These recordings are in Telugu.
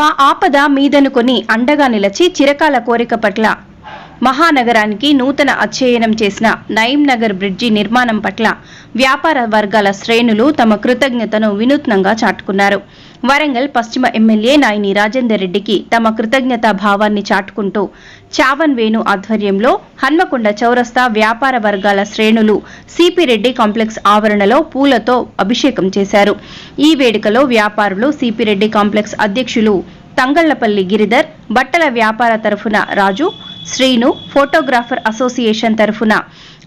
మా ఆపద మీదనుకొని అండగా నిలచి చిరకాల కోరిక పట్ల మహానగరానికి నూతన అధ్యయనం చేసిన నయీం నగర్ బ్రిడ్జి నిర్మాణం పట్ల వ్యాపార వర్గాల శ్రేణులు తమ కృతజ్ఞతను వినూత్నంగా చాటుకున్నారు. వరంగల్ పశ్చిమ ఎమ్మెల్యే నాయని రాజేందర్ రెడ్డికి తమ కృతజ్ఞతా భావాన్ని చాటుకుంటూ చావన్ వేణు ఆధ్వర్యంలో హన్మకొండ చౌరస్తా వ్యాపార వర్గాల శ్రేణులు సిపిరెడ్డి కాంప్లెక్స్ ఆవరణలో పూలతో అభిషేకం చేశారు. ఈ వేడుకలో వ్యాపారులు సిపిరెడ్డి కాంప్లెక్స్ అధ్యక్షులు తంగళ్ళపల్లి గిరిధర్ బట్టల వ్యాపార తరఫున రాజు శ్రీను ఫోటోగ్రాఫర్ అసోసియేషన్ తరఫున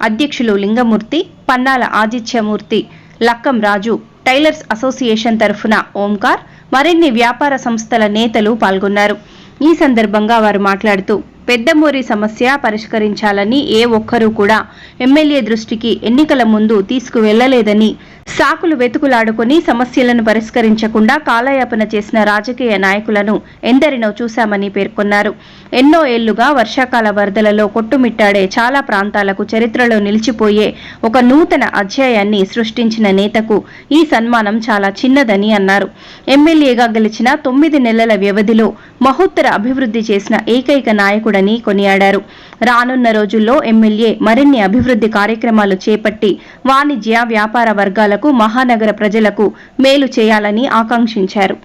అధ్యక్షులు లింగమూర్తి పన్నాల ఆదిత్యమూర్తి లక్కం రాజు టైలర్స్ అసోసియేషన్ తరఫున ఓంకార్ మరిన్ని వ్యాపార సంస్థల నేతలు పాల్గొన్నారు. ఈ సందర్భంగా వారు మాట్లాడుతూ పెద్దమూరి సమస్య పరిష్కరించాలని ఏ ఒక్కరూ కూడా ఎమ్మెల్యే దృష్టికి ఎన్నికల ముందు తీసుకువెళ్ళలేదని సాకులు వెతుకులాడుకుని సమస్యలను పరిష్కరించకుండా కాలయాపన చేసిన రాజకీయ నాయకులను ఎందరినో చూశామని పేర్కొన్నారు. ఎన్నో ఏళ్ళుగా వర్షాకాల వరదలలో కొట్టుమిట్టాడే చాలా ప్రాంతాలకు చరిత్రలో నిలిచిపోయే ఒక నూతన అధ్యాయాన్ని సృష్టించిన నేతకు ఈ సన్మానం చాలా చిన్నదని అన్నారు. ఎమ్మెల్యేగా గెలిచిన తొమ్మిది నెలల వ్యవధిలో మహోత్తర అభివృద్ధి చేసిన ఏకైక నాయకుడని కొనియాడారు. రానున్న రోజుల్లో ఎమ్మెల్యే మరిన్ని అభివృద్ధి కార్యక్రమాలు చేపట్టి వాణిజ్య వ్యాపార వర్గాలకు మహానగర ప్రజలకు మేలు చేయాలని ఆకాంక్షించారు.